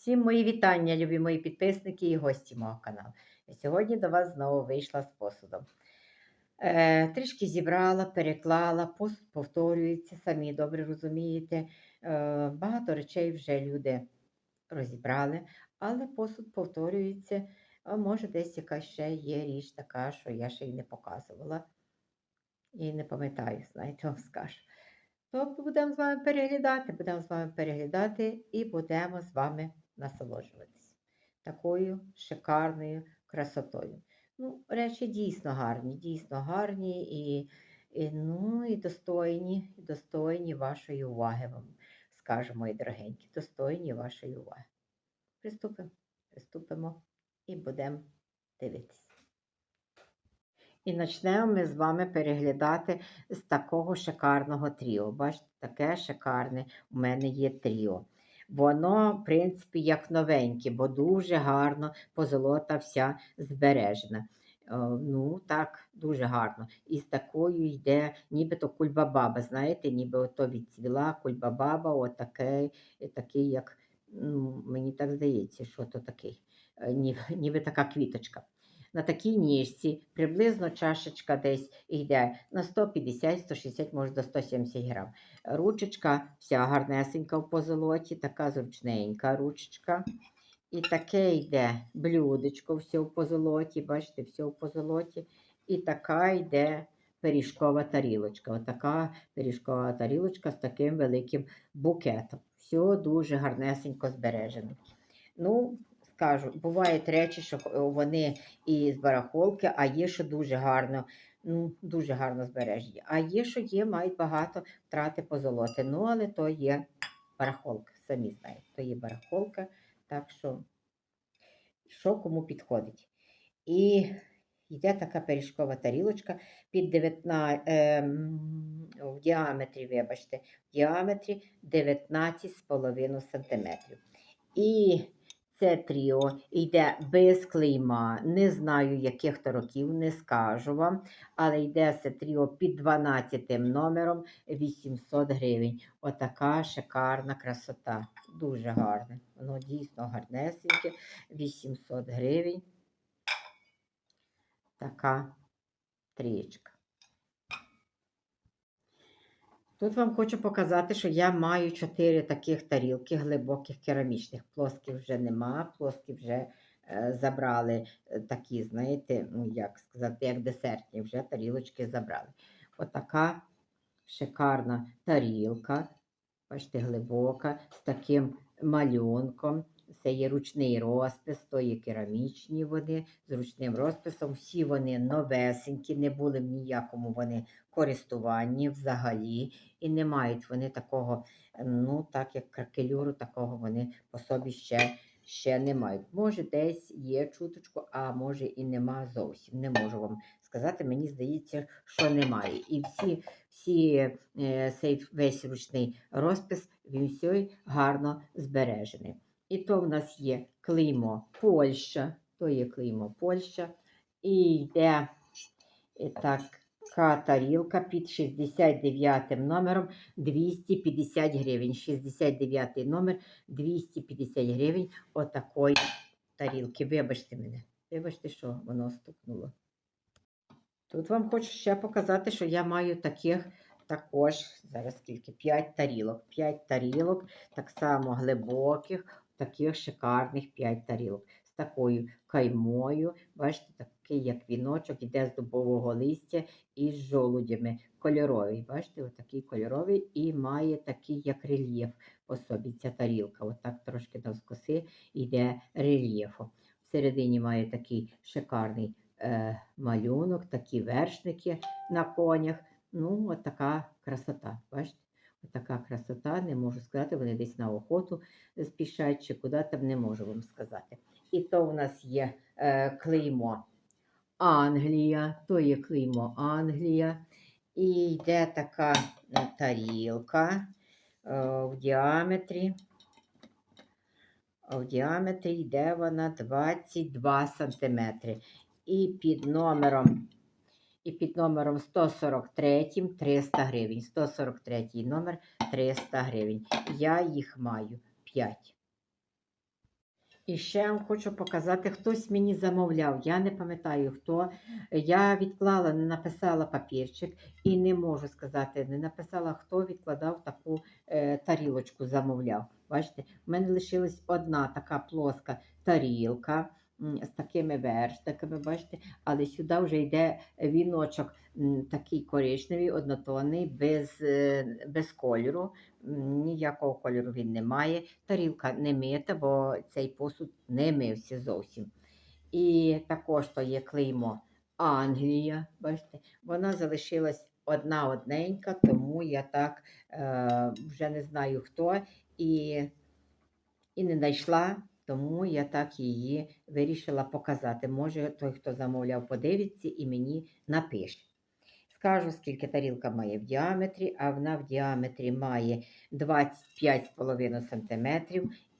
Всім мої вітання, любі мої підписники і гості мого каналу. Я сьогодні до вас знову вийшла з посудом. Е, трішки зібрала, переклала, посуд повторюється, самі добре розумієте. Е, багато речей вже люди розібрали, але посуд повторюється. А може, десь якась ще є річ така, що я ще й не показувала. І не пам'ятаю, знаєте, вам скажу. То будемо з вами переглядати, будемо з вами переглядати і будемо з вами насолоджуватись такою шикарною красотою. Ну, речі дійсно гарні, дійсно гарні і, і, ну, і достойні, достойні вашої уваги вам, скажу, мої дорогенькі, достойні вашої уваги. Приступимо, приступимо і будемо дивитися. І почнемо ми з вами переглядати з такого шикарного тріо. Бачите, таке шикарне у мене є тріо. Воно, в принципі, як новеньке, бо дуже гарно позолота вся збережена. Е, Ну, так, дуже гарно. І з такою йде, нібито кульбабаба. Знаєте, ніби ото відцвіла кульбабаба, отакий, такий, як ну, мені так здається, що то такий, е, ніби, ніби така квіточка. На такій ніжці приблизно чашечка десь йде на 150-160, може до 170 грам. Ручечка вся гарнесенька в позолоті, така зручненька ручечка. І таке йде блюдечко, все в позолоті, бачите, все в позолоті. І така йде пиріжкова тарілочка. Отака пиріжкова тарілочка з таким великим букетом. Все дуже гарнесенько збережено. Ну, скажу, бувають речі, що вони і з барахолки, а є, що дуже гарно, ну, дуже гарно збережені. А є, що є, мають багато втрати позолоти. Ну, але то є барахолка, самі знаєте, то є барахолка, так що, що кому підходить. І йде така пиріжкова тарілочка під 19, е, в діаметрі, вибачте, в діаметрі 19,5 см. І це тріо йде без клейма. Не знаю, яких то років, не скажу вам. Але йде це тріо під 12 номером 800 гривень. Отака шикарна красота. Дуже гарне. Воно дійсно гарнесеньке. 800 гривень. Така трієчка. Тут вам хочу показати, що я маю чотири таких тарілки глибоких керамічних. Плоских вже нема, плоскі вже е, забрали е, такі, знаєте, ну як сказати, як десертні, вже тарілочки забрали. Отака шикарна тарілка, бачите, глибока, з таким малюнком. Це є ручний розпис, то є керамічні вони з ручним розписом. Всі вони новесенькі, не були в ніякому вони користуванні взагалі. І не мають вони такого, ну, так як кракелюру, такого вони по собі ще ще не мають. Може, десь є чуточку, а може і нема зовсім. Не можу вам сказати. Мені здається, що немає. І всі, всі е, цей весь ручний розпис, він все гарно збережений. І то в нас є клеймо Польща, то є клеймо Польща. І йде і така тарілка під 69 номером 250 гривень. 69 номер 250 гривень отакої тарілки. Вибачте мене. Вибачте, що воно стукнуло. Тут вам хочу ще показати, що я маю таких також, зараз скільки, 5 тарілок. 5 тарілок, так само глибоких, таких шикарних 5 тарілок. З такою каймою, бачите, такий як віночок, іде з дубового листя і з жолудями. Кольоровий, бачите, отакий кольоровий і має такий як рельєф по собі ця тарілка. Отак трошки навскоси йде рельєфу. Всередині має такий шикарний е, малюнок, такі вершники на конях. Ну, от така красота. Бачите? Така красота, не можу сказати, вони десь на охоту спішать чи куди там не можу вам сказати. І то у нас є е, клеймо Англія, то є клеймо Англія. І йде така тарілка е, в діаметрі. В діаметрі йде вона 22 см. І під номером і під номером 143 300 гривень. 143 номер 300 гривень. Я їх маю 5. І ще вам хочу показати, хтось мені замовляв. Я не пам'ятаю хто. Я відклала, не написала папірчик і не можу сказати, не написала, хто відкладав таку е, тарілочку, замовляв. Бачите, в мене лишилась одна така плоска тарілка з такими вершниками, бачите, але сюди вже йде віночок такий коричневий, однотонний, без, е, без кольору. Ніякого кольору він не має. Тарілка не мита, бо цей посуд не мився зовсім. І також то є клеймо Англія. Бачите, вона залишилась одна одненька, тому я так е, вже не знаю хто і, і не знайшла, тому я так її вирішила показати. Може, той, хто замовляв, подивиться і мені напише. Скажу, скільки тарілка має в діаметрі, а вона в діаметрі має 25,5 см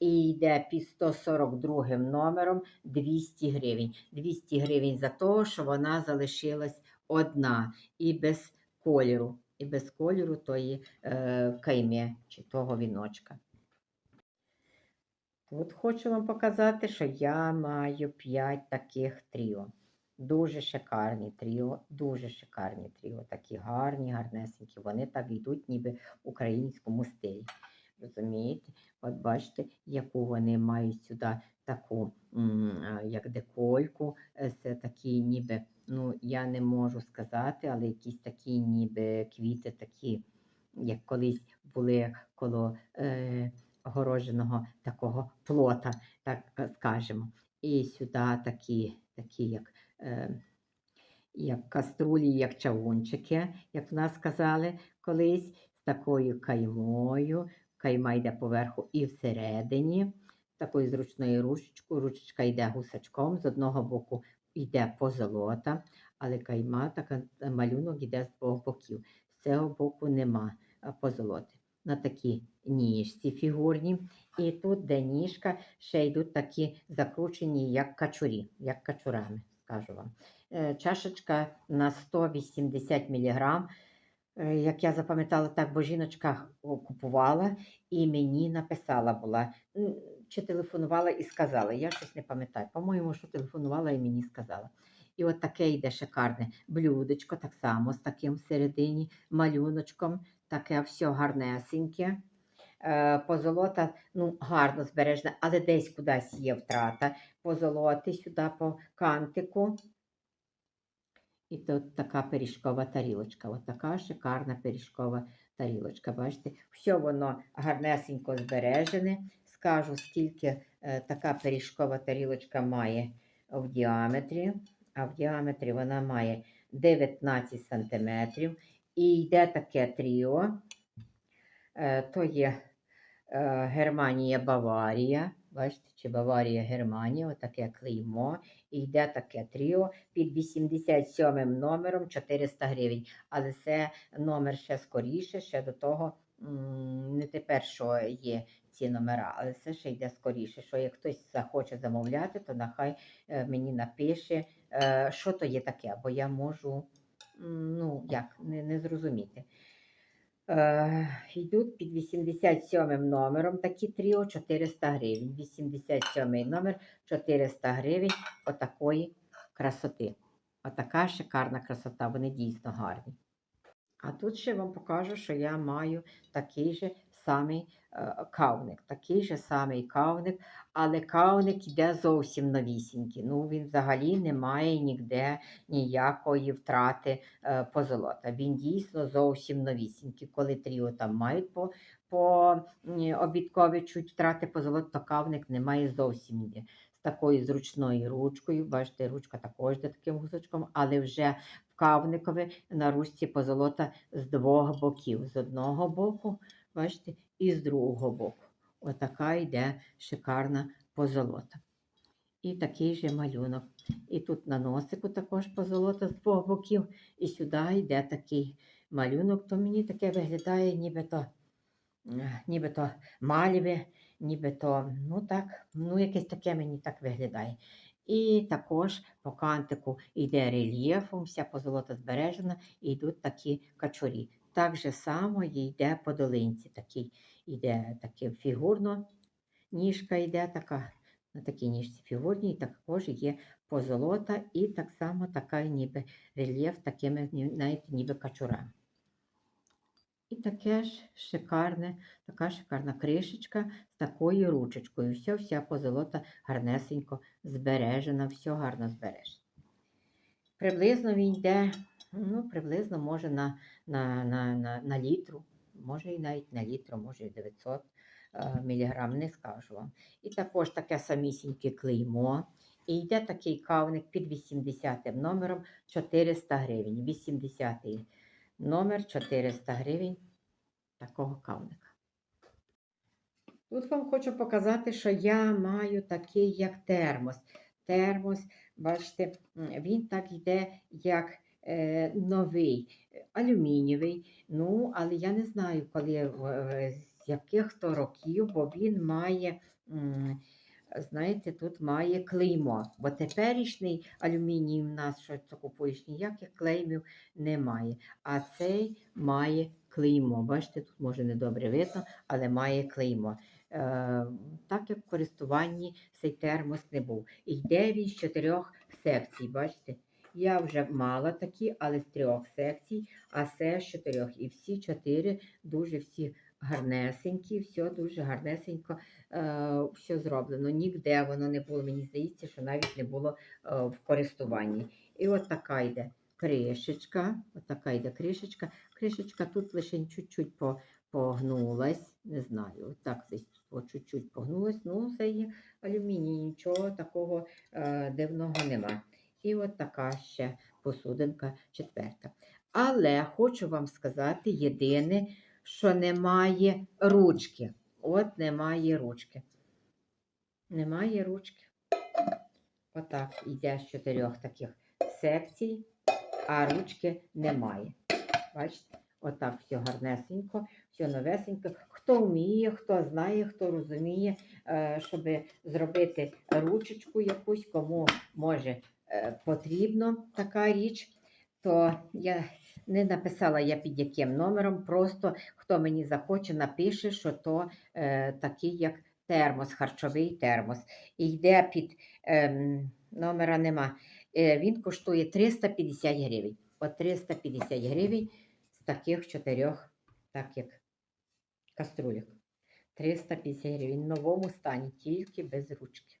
і йде під 142 номером 200 гривень. 200 гривень за те, що вона залишилась одна і без кольору, і без кольору тої е, кайми чи того віночка. Тут хочу вам показати, що я маю 5 таких тріо. Дуже шикарні тріо, дуже шикарні тріо. Такі гарні, гарнесенькі. Вони так йдуть, ніби в українському стилі. Розумієте? От бачите, яку вони мають сюди таку, як декольку. Це такі ніби, ну я не можу сказати, але якісь такі ніби квіти, такі, як колись були коло е, огороженого такого плота, так е, скажемо. І сюди такі, такі як, е, як каструлі, як чавунчики, як в нас сказали колись, з такою каймою. Кайма йде поверху і всередині. Такою зручною ручечкою. Ручечка йде гусачком, з одного боку йде позолота, але кайма, така малюнок йде з двох боків. З цього боку нема е, позолоти. На такі ніжці фігурні. І тут, де ніжка, ще йдуть такі закручені, як качурі, як качурами, скажу вам. Е, Чашечка на 180 мг. Е, Як я запам'ятала, так, бо жіночка купувала і мені написала була, чи телефонувала і сказала. Я щось не пам'ятаю. По-моєму, що телефонувала і мені сказала. І от таке йде шикарне блюдечко, так само з таким всередині малюночком, таке все гарнесеньке. Е, Позолота ну, гарно збережена, але десь кудись є втрата. Позолоти сюди по кантику. І тут така пиріжкова тарілочка. От така шикарна пиріжкова тарілочка. Бачите, все воно гарнесенько збережене. Скажу, скільки е, така пиріжкова тарілочка має в діаметрі. А в діаметрі вона має 19 см. І йде таке тріо. Е, то є е, Германія Баварія. Бачите, чи Баварія Германія, отаке клеймо. І йде таке тріо під 87 номером 400 гривень. Але це номер ще скоріше, ще до того не тепер, що є ці номера, але це ще йде скоріше. Що як хтось захоче замовляти, то нехай е, мені напише, що то є таке, бо я можу ну, як, не, не зрозуміти. Е, йдуть під 87 номером такі тріо 400 гривень. 87 номер 400 гривень отакої красоти. Отака шикарна красота, вони дійсно гарні. А тут ще вам покажу, що я маю такий же самий е, кавник. Такий же самий кавник, але кавник йде зовсім новісінький. Ну, він взагалі не має ніде ніякої втрати е, позолота. Він дійсно зовсім новісінький. Коли тріо там мають по, по обідкові чуть втрати позолота, то кавник не має зовсім ніде. З такою зручною ручкою, бачите, ручка також йде таким гусочком, але вже в кавникові на ручці позолота з двох боків. З одного боку, бачите, і з другого боку. Отака йде шикарна позолота. І такий же малюнок. І тут на носику також позолота з двох боків. І сюди йде такий малюнок, то мені таке виглядає, нібито, нібито мальві, нібито, ну так, ну якесь таке мені так виглядає. І також по кантику йде рельєфом, вся позолота збережена, і йдуть такі качурі. Так же само йде по долинці. Такий йде таке фігурно, ніжка йде така на такій ніжці фігурній, також є позолота і так само така ніби рельєф такими, знаєте, ніби качурами. І таке ж шикарне, така шикарна кришечка з такою ручечкою. Все, вся позолота гарнесенько збережена, все гарно збережено. Приблизно він йде, ну, приблизно може на, на, на, на, на літру, може і навіть на літру, може і 900 е, міліграм, не скажу вам. І також таке самісіньке клеймо. І йде такий кавник під 80 номером 400 гривень. 80 номер 400 гривень такого кавника. Тут вам хочу показати, що я маю такий, як термос. Термос, бачите, він так йде, як е, новий, е, алюмінієвий. Ну, але я не знаю, коли е, з яких то років, бо він має. Знаєте, тут має клеймо, бо теперішній алюміній в нас, що це купуєш, ніяких клеймів немає. А цей має клеймо. Бачите, тут може не добре видно, але має клеймо. Е, так як в користуванні цей термос не був. І йде він з чотирьох секцій. Бачите? Я вже мала такі, але з трьох секцій, а це з чотирьох. І всі чотири дуже всі гарнесенькі, все дуже гарнесенько е, все зроблено. Ніде воно не було, мені здається, що навіть не було е, в користуванні. І от така йде кришечка, от така йде кришечка. Кришечка тут лише чуть-чуть погнулась, не знаю, от так десь по чуть-чуть погнулась. Ну, це є алюміній, нічого такого е, дивного нема. І от така ще посудинка четверта. Але хочу вам сказати єдине, що немає ручки. От немає ручки. Немає ручки. Отак йде з чотирьох таких секцій, а ручки немає. Бачите? Отак все гарнесенько, все новесенько. Хто вміє, хто знає, хто розуміє, щоб зробити ручечку якусь, кому може е, потрібно така річ, то я не написала я під яким номером, просто хто мені захоче, напише, що то е, такий, як термос, харчовий термос. І йде під ем, номера нема. Е, він коштує 350 гривень. От 350 гривень з таких чотирьох, так як каструлек. 350 гривень в новому стані, тільки без ручки.